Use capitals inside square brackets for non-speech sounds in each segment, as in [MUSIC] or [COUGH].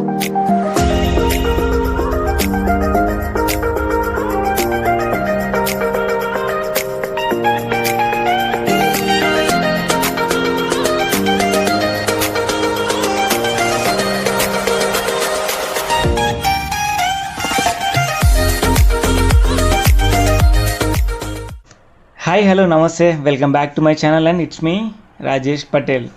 Hi hello నమస్తే. Welcome back to my channel and it's me Rajesh Patel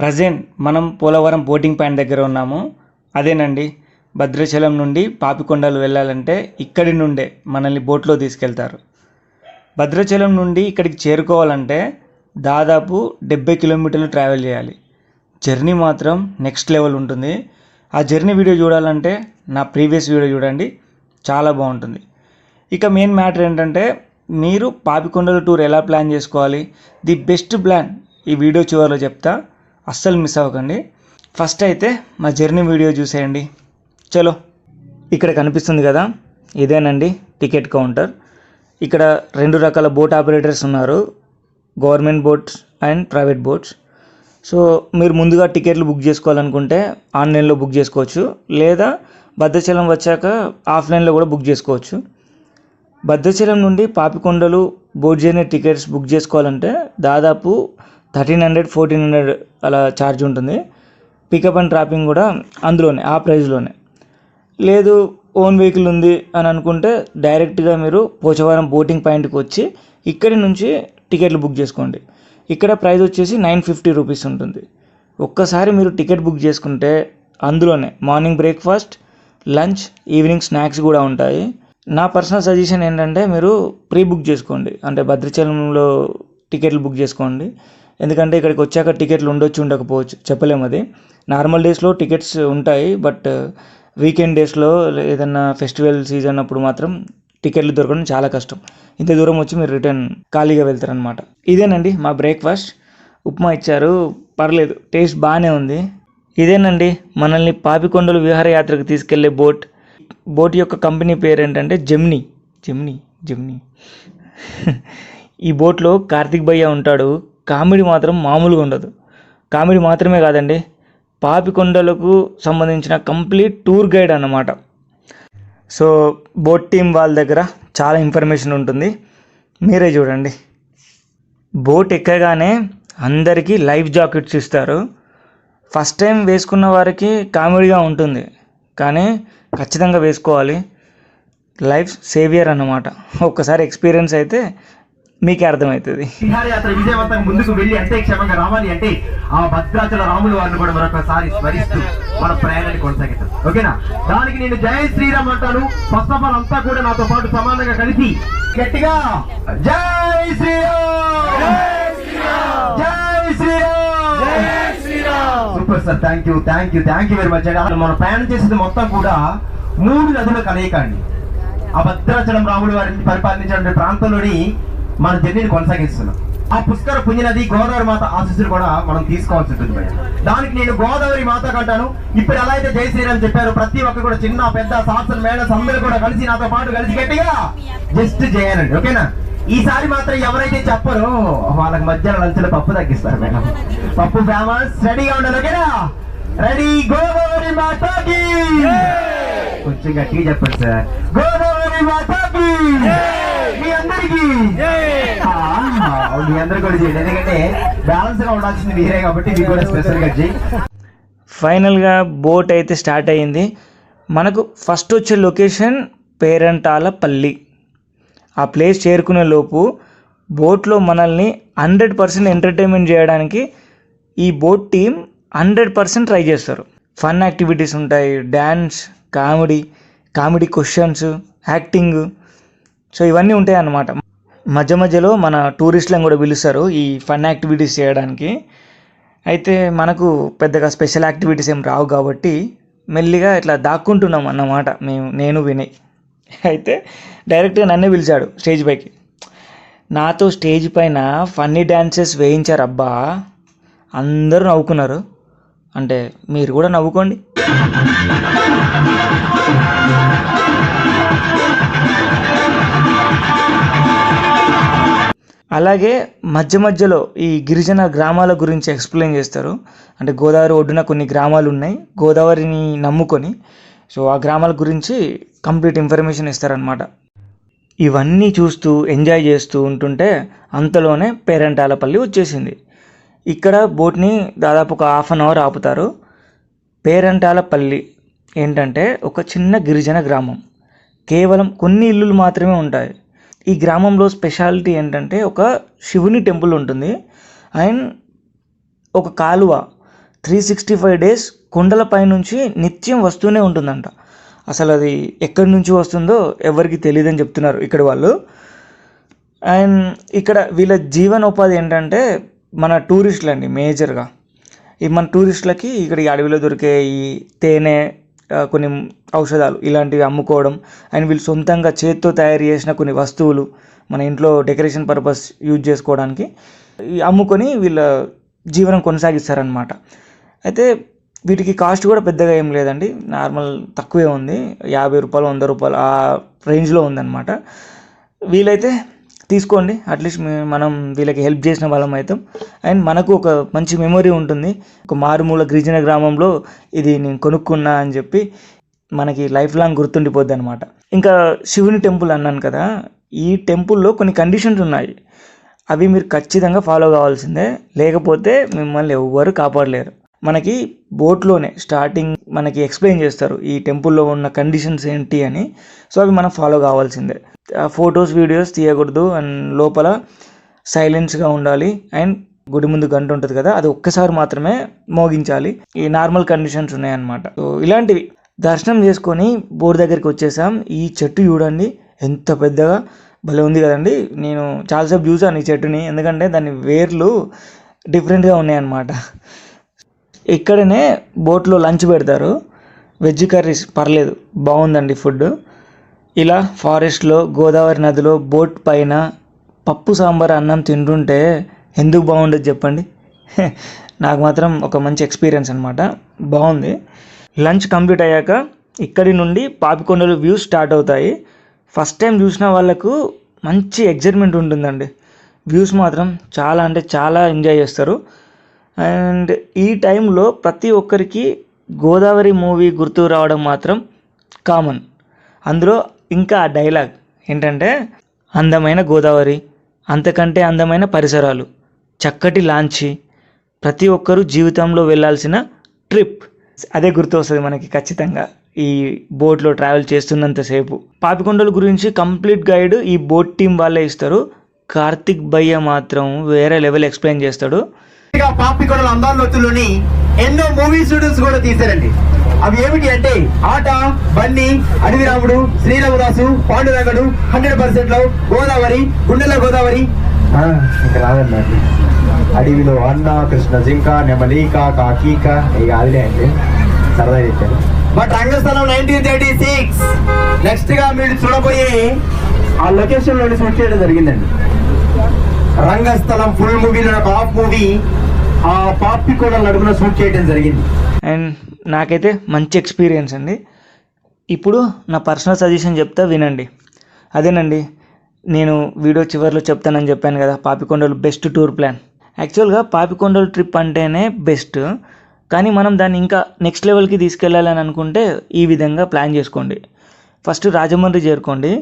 present మనం Polavaram boating point దగ్గర ఉన్నాము. అదేనండి. భద్రాచలం నుండి పాపికొండలు వెళ్ళాలంటే ఇక్కడి నుండే మనల్ని బోట్లో తీసుకెళ్తారు. భద్రాచలం నుండి ఇక్కడికి చేరుకోవాలంటే దాదాపు డెబ్బై కిలోమీటర్లు ట్రావెల్ చేయాలి. జర్నీ మాత్రం నెక్స్ట్ లెవెల్ ఉంటుంది. ఆ జర్నీ వీడియో చూడాలంటే నా ప్రీవియస్ వీడియో చూడండి. చాలా బాగుంటుంది. ఇక మెయిన్ మ్యాటర్ ఏంటంటే మీరు పాపికొండల టూర్ ఎలా ప్లాన్ చేసుకోవాలి? ది బెస్ట్ ప్లాన్ ఈ వీడియో చివరిలో చెప్తా. అస్సలు మిస్ అవ్వకండి. ఫస్ట్ అయితే మా జర్నీ వీడియో చూసేయండి. చలో. ఇక్కడ కనిపిస్తుంది కదా? ఇదేనండి టికెట్ కౌంటర్. ఇక్కడ రెండు రకాల బోట్ ఆపరేటర్స్ ఉన్నారు. Government boats and private boats. So మీరు ముందుగా టికెట్లు బుక్ చేసుకోవాలనుకుంటే ఆన్లైన్లో బుక్ చేసుకోవచ్చు. లేదా భద్రాచలం వచ్చాక ఆఫ్లైన్లో కూడా బుక్ చేసుకోవచ్చు. భద్రాచలం నుండి Papikondalu boat journey tickets book చేసుకోవాలంటే దాదాపు థర్టీన్ హండ్రెడ్ ఫోర్టీన్ హండ్రెడ్ అలా ఛార్జ్ ఉంటుంది. పికప్ అండ్ డ్రాపింగ్ కూడా అందులోనే ఆ ప్రైస్లోనే లేదు ఓన్ వెహికల్ ఉంది అని అనుకుంటే డైరెక్ట్గా మీరు పోచవరం బోటింగ్ పాయింట్కి వచ్చి ఇక్కడి నుంచి టికెట్లు బుక్ చేసుకోండి. ఇక్కడ ప్రైస్ వచ్చేసి నైన్ ఫిఫ్టీ రూపీస్ ఉంటుంది. ఒక్కసారి మీరు టికెట్ బుక్ చేసుకుంటే అందులోనే morning breakfast lunch evening snacks కూడా ఉంటాయి. నా పర్సనల్ సజెషన్ ఏంటంటే మీరు ప్రీ బుక్ చేసుకోండి. అంటే భద్రాచలంలో టికెట్లు బుక్ చేసుకోండి. ఎందుకంటే ఇక్కడికి వచ్చాక టికెట్లు ఉండొచ్చు ఉండకపోవచ్చు. చెప్పలేము అది. నార్మల్ డేస్లో టికెట్స్ ఉంటాయి బట్ uh, వీకెండ్ డేస్లో ఏదన్నా ఫెస్టివల్ సీజన్ అప్పుడు మాత్రం టికెట్లు దొరకడం చాలా కష్టం. ఇంత దూరం వచ్చి మీరు రిటర్న్ ఖాళీగా వెళ్తారనమాట ఇదేనండి మా బ్రేక్ఫాస్ట్. ఉప్మా ఇచ్చారు. పర్లేదు టేస్ట్ బాగానే ఉంది. ఇదేనండి మనల్ని పాపికొండలు విహారయాత్రకు తీసుకెళ్ళే బోట్. బోట్ యొక్క కంపెనీ పేరు ఏంటంటే జెమ్నీ. Gemini Gemini. [LAUGHS] ఈ బోట్లో కార్తిక్ భయ్య ఉంటాడు. కామెడీ మాత్రం మామూలుగా ఉండదు. కామెడీ మాత్రమే కాదండి పాపికొండలకు సంబంధించిన కంప్లీట్ టూర్ గైడ్ అన్నమాట. సో బోట్ టీం వాళ్ళ దగ్గర చాలా ఇన్ఫర్మేషన్ ఉంటుంది. మీరే చూడండి. బోట్ ఎక్కగానే అందరికీ లైఫ్ జాకెట్స్ ఇస్తారు. ఫస్ట్ టైం వేసుకున్న వారికి కామెడీగా ఉంటుంది. కానీ ఖచ్చితంగా వేసుకోవాలి. లైఫ్ సేవియర్ అన్నమాట. ఒక్కసారి ఎక్స్పీరియన్స్ అయితే మీకే అర్థమవుతుంది. విహారయాత్ర విజయవంతంగా ముందుకు వెళ్ళి అంతే క్షేమంగా రావాలి అంటే ఆ భద్రాచల రాముల వారిని కూడా మరొకసారి స్మరిస్తూ మన ప్రయాణాన్ని కొనసాగిద్దాం. ఓకేనా? దానికి నేను జై శ్రీరామ్ అంటాను. ఫస్ట్ ఆఫ్ ఆల్ అంతా కూడా నాతో పాటు సమానంగా కలిసి గట్టిగా జై శ్రీరామ్! జై Shriram! Super sir thank you thank you thank you very much అండి మనం ప్రయాణం చేసేది మొత్తం కూడా మూడు నదుల కలయిక అండి. ఆ భద్రాచలం రాముడు వారిని పరిపాలించిన ప్రాంతంలోని మన జర్నీని కొనసాగిస్తున్నాం. ఆ పుష్కర పుణ్యనది గోదావరి మాత ఆశీస్సులు కూడా మనం తీసుకోవాల్సి ఉంటుంది. దానికి నేను గోదావరి మాత కంటాను. ఇప్పుడు ఎలా అయితే జై శ్రీరామ్ చెప్పారు ప్రతి ఒక్కరు కూడా చిన్న పెద్ద సాహసం మేడస్ అందరూ కూడా కలిసి నాతో పాటు కలిసి గట్టిగా జస్ట్ చేయాలండి ఓకేనా? ఈసారి మాత్రం ఎవరైతే చెప్పరో వాళ్ళకి మధ్యాహ్నం లంచ్లో పప్పు తగ్గిస్తారు మేడం. పప్పు ఫేమస్ రెడీగా ఉండాలి ఓకేనా? రెడీ గోదావరి మాతాకి! కొంచెం గట్టిగా చెప్పండి సార్ గోదావరి మాతాకి! అందరికి. మీ అందరు కూడా చేయండి. ఎందుకంటే బ్యాలెన్స్గా ఉండాల్సింది మీరే కాబట్టి మీకు కూడా స్పెషల్గా చేయి. ఫైనల్గా బోట్ అయితే స్టార్ట్ అయ్యింది. మనకు ఫస్ట్ వచ్చే లొకేషన్ పేరంటాలపల్లి. ఆ ప్లేస్ చేరుకునే లోపు బోట్లో మనల్ని హండ్రెడ్ పర్సెంట్ ఎంటర్టైన్మెంట్ చేయడానికి ఈ boat team hundred percent try చేస్తారు. ఫన్ యాక్టివిటీస్ ఉంటాయి. Dance comedy comedy questions acting so ఇవన్నీ ఉంటాయి అన్నమాట. మధ్య మధ్యలో మన టూరిస్టులను కూడా పిలుస్తారు ఈ ఫన్ యాక్టివిటీస్ చేయడానికి. అయితే మనకు పెద్దగా స్పెషల్ యాక్టివిటీస్ ఏం రావు కాబట్టి మెల్లిగా ఇట్లా దాక్కుంటున్నాం అన్నమాట మేము నేను వినయ్. అయితే డైరెక్ట్గా నన్నే పిలిచాడు స్టేజ్ పైకి. నాతో స్టేజ్ పైన ఫన్నీ డ్యాన్సెస్ వేయించారు అబ్బా. అందరూ నవ్వుకున్నారు. అంటే మీరు కూడా నవ్వుకోండి. అలాగే మధ్య మధ్యలో ఈ గిరిజన గ్రామాల గురించి ఎక్స్ప్లెయిన్ చేస్తారు. అంటే గోదావరి ఒడ్డున కొన్ని గ్రామాలు ఉన్నాయి. గోదావరిని నమ్ముకొని సో ఆ గ్రామాల గురించి కంప్లీట్ ఇన్ఫర్మేషన్ ఇస్తారనమాట ఇవన్నీ చూస్తూ ఎంజాయ్ చేస్తూ ఉంటుంటే అంతలోనే పేరంటాలపల్లి వచ్చేసింది. ఇక్కడ బోట్ని దాదాపు ఒక హాఫ్ అన్ అవర్ ఆపుతారు. పేరంటాలపల్లి ఏంటంటే ఒక చిన్న గిరిజన గ్రామం. కేవలం కొన్ని ఇల్లులు మాత్రమే ఉంటాయి. ఈ గ్రామంలో స్పెషాలిటీ ఏంటంటే ఒక శివుని టెంపుల్ ఉంటుంది. అండ్ ఒక కాలువ త్రీ సిక్స్టీ ఫైవ్ డేస్ కొండలపై నుంచి నిత్యం వస్తూనే ఉంటుందంట. అసలు అది ఎక్కడి నుంచి వస్తుందో ఎవరికి తెలియదని చెప్తున్నారు ఇక్కడ వాళ్ళు. అండ్ ఇక్కడ వీళ్ళ జీవనోపాధి ఏంటంటే మన టూరిస్టులు అండి మేజర్గా. ఈ మన టూరిస్టులకి ఇక్కడ ఈ అడవిలో దొరికే ఈ తేనె కొన్ని ఔషధాలు ఇలాంటివి అమ్ముకోవడం అండ్ వీళ్ళు సొంతంగా చేత్తో తయారు చేసిన కొన్ని వస్తువులు మన ఇంట్లో డెకరేషన్ పర్పస్ యూజ్ చేసుకోవడానికి అమ్ముకొని వీళ్ళ జీవనం కొనసాగిస్తారనమాట అయితే వీటికి కాస్ట్ కూడా పెద్దగా ఏం లేదండి. నార్మల్ తక్కువే ఉంది. యాభై రూపాయలు వంద రూపాయలు ఆ రేంజ్లో ఉందన్నమాట. వీలైతే తీసుకోండి. అట్లీస్ట్ మనం వీళ్ళకి హెల్ప్ చేసిన వాళ్ళం అవుతాం అండ్ మనకు ఒక మంచి మెమొరీ ఉంటుంది. ఒక మారుమూల గిరిజన గ్రామంలో ఇది నేను కొనుక్కున్నా అని చెప్పి మనకి లైఫ్ లాంగ్ గుర్తుండిపోద్ది అనమాట ఇంకా శివుని టెంపుల్ అన్నాను కదా ఈ టెంపుల్లో కొన్ని కండిషన్స్ ఉన్నాయి. అవి మీరు ఖచ్చితంగా ఫాలో కావాల్సిందే. లేకపోతే మిమ్మల్ని ఎవ్వరు కాపాడలేరు. మనకి బోట్లోనే స్టార్టింగ్ మనకి ఎక్స్ప్లెయిన్ చేస్తారు ఈ టెంపుల్లో ఉన్న కండిషన్స్ ఏంటి అని. సో అవి మనం ఫాలో కావాల్సిందే. ఫొటోస్ వీడియోస్ తీయకూడదు అండ్ లోపల సైలెన్స్గా ఉండాలి అండ్ గుడి ముందు గంట ఉంటుంది కదా అది ఒక్కసారి మాత్రమే మోగించాలి. ఈ నార్మల్ కండిషన్స్ ఉన్నాయన్నమాట. సో ఇలాంటివి. దర్శనం చేసుకొని బోర్డు దగ్గరికి వచ్చేసాం. ఈ చెట్టు చూడండి ఎంత పెద్దగా భలే ఉంది కదండి. నేను చాలాసేపు చూసాను ఈ చెట్టుని ఎందుకంటే దాని వేర్లు డిఫరెంట్గా ఉన్నాయన్నమాట. ఇక్కడనే బోట్లో లంచ్ పెడతారు. వెజ్ కర్రీస్ పర్లేదు బాగుందండి ఫుడ్. ఇలా ఫారెస్ట్లో గోదావరి నదిలో బోట్ పైన పప్పు సాంబార్ అన్నం తింటుంటే ఎందుకు బాగుండదు చెప్పండి? నాకు మాత్రం ఒక మంచి ఎక్స్పీరియన్స్ అనమాట బాగుంది. లంచ్ కంప్లీట్ అయ్యాక ఇక్కడి నుండి పాపికొండలు వ్యూస్ స్టార్ట్ అవుతాయి. ఫస్ట్ టైం చూసిన వాళ్ళకు మంచి ఎగ్జైట్మెంట్ ఉంటుందండి. వ్యూస్ మాత్రం చాలా అంటే చాలా ఎంజాయ్ చేస్తారు. అండ్ ఈ టైంలో ప్రతి ఒక్కరికి గోదావరి మూవీ గుర్తు రావడం మాత్రం కామన్. అందులో ఇంకా ఆ డైలాగ్ ఏంటంటే అందమైన గోదావరి అంతకంటే అందమైన పరిసరాలు చక్కటి లాంచి ప్రతి ఒక్కరూ జీవితంలో వెళ్ళాల్సిన ట్రిప్. అదే గుర్తు వస్తుంది మనకి ఖచ్చితంగా ఈ బోట్లో ట్రావెల్ చేస్తున్నంతసేపు పాపికొండల గురించి కంప్లీట్ గైడ్ ఈ బోట్ టీం వాళ్ళే ఇస్తారు. కార్తిక్ భయ్య మాత్రం వేరే లెవెల్ ఎక్స్ప్లెయిన్ చేస్తాడు. పాపికొండల అందాలొత్తులోని ఎన్నో మూవీ స్టూడియోస్ కూడా తీశారండి. అవి ఏమిటి అంటే ఆట బన్నీ అడవిరాముడు శ్రీరామదాసు పాండురంగడు హండ్రెడ్ పర్సెంట్లో గోదావరి గుండెల గోదావరి. రాదండి అడవిలో అన్న కృష్ణ జింక నెమలీక కాకీక ఇక అదిలే అండి. సరదా చెప్పారు. But Rangasthalam nineteen thirty six నెక్స్ట్గా మీరు చూడబోయే ఆ లొకేషన్లో షూట్ చేయడం జరిగిందండి. రంగస్థలం ఫుల్ మూవీలో ఒక మూవీ ఆ పాపి కూడా నడుపున షూట్ చేయడం జరిగింది. అండ్ నాకైతే మంచి ఎక్స్పీరియన్స్ అండి. ఇప్పుడు నా పర్సనల్ సజెషన్ చెప్తా వినండి. అదేనండి నేను వీడియో చివరిలో చెప్తానని చెప్పాను కదా పాపికొండలు బెస్ట్ టూర్ ప్లాన్ యాక్చువల్గా పాపికొండలు ట్రిప్ అంటేనే బెస్ట్ కానీ మనం దాన్ని ఇంకా నెక్స్ట్ లెవెల్కి తీసుకెళ్ళాలని అనుకుంటే ఈ విధంగా ప్లాన్ చేసుకోండి. First Rajahmundry చేరుకోండి.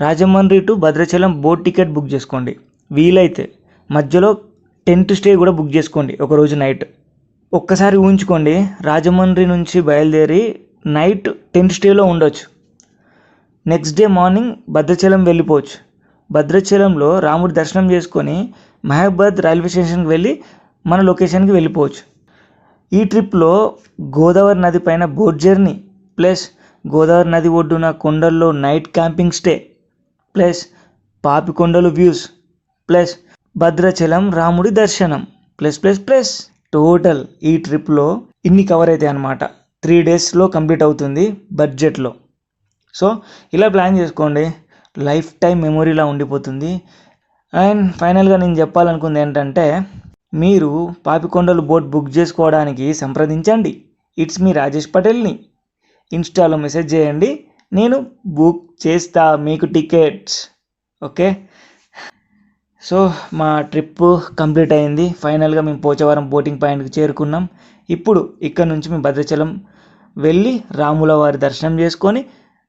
Rajahmundry to Bhadrachalam boat ticket book చేసుకోండి. వీలైతే మధ్యలో టెంట్ స్టే కూడా బుక్ చేసుకోండి ఒకరోజు నైట్. ఒక్కసారి ఊహించుకోండి రాజమండ్రి నుంచి బయలుదేరి నైట్ టెంట్ స్టేలో ఉండొచ్చు. నెక్స్ట్ డే మార్నింగ్ భద్రాచలం వెళ్ళిపోవచ్చు. భద్రాచలంలో రాముడి దర్శనం చేసుకొని మహబాద్ రైల్వే స్టేషన్కి వెళ్ళి మన లొకేషన్కి వెళ్ళిపోవచ్చు. ఈ ట్రిప్లో గోదావరి నది పైన బోట్ జర్నీ ప్లస్ గోదావరి నది ఒడ్డున కొండల్లో night camping stay plus Papikondalu views plus Bhadrachalam రాముడి దర్శనం. Plus plus plus. టోటల్ ఈ ట్రిప్లో ఇన్ని కవర్ అవుతాయి అనమాట త్రీ డేస్లో కంప్లీట్ అవుతుంది బడ్జెట్లో సో ఇలా ప్లాన్ చేసుకోండి. లైఫ్ టైం మెమొరీలా ఉండిపోతుంది. అండ్ ఫైనల్గా నేను చెప్పాలనుకుంది ఏంటంటే మీరు పాపికొండలు బోట్ బుక్ చేసుకోవడానికి సంప్రదించండి. ఇట్స్ మీ రాజేష్ పటేల్ని ఇన్స్టాలో మెసేజ్ చేయండి. నేను బుక్ చేస్తా మీకు టికెట్స్ ఓకే సో మా ట్రిప్ కంప్లీట్ అయింది. ఫైనల్గా మేము పోచవరం బోటింగ్ పాయింట్కి చేరుకున్నాం. ఇప్పుడు ఇక్కడ నుంచి మేము భద్రాచలం వెళ్ళి రాముల వారి దర్శనం చేసుకొని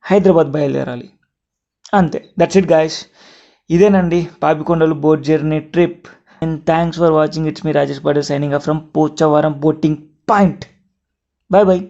హైదరాబాద్ బయలుదేరాలి. అంతే. దట్స్ ఇట్ గాయస్ ఇదేనండి Papikondalu boat journey trip. And thanks for watching it's me Rajesh Patel signing from Pochavaram boating point. Bye bye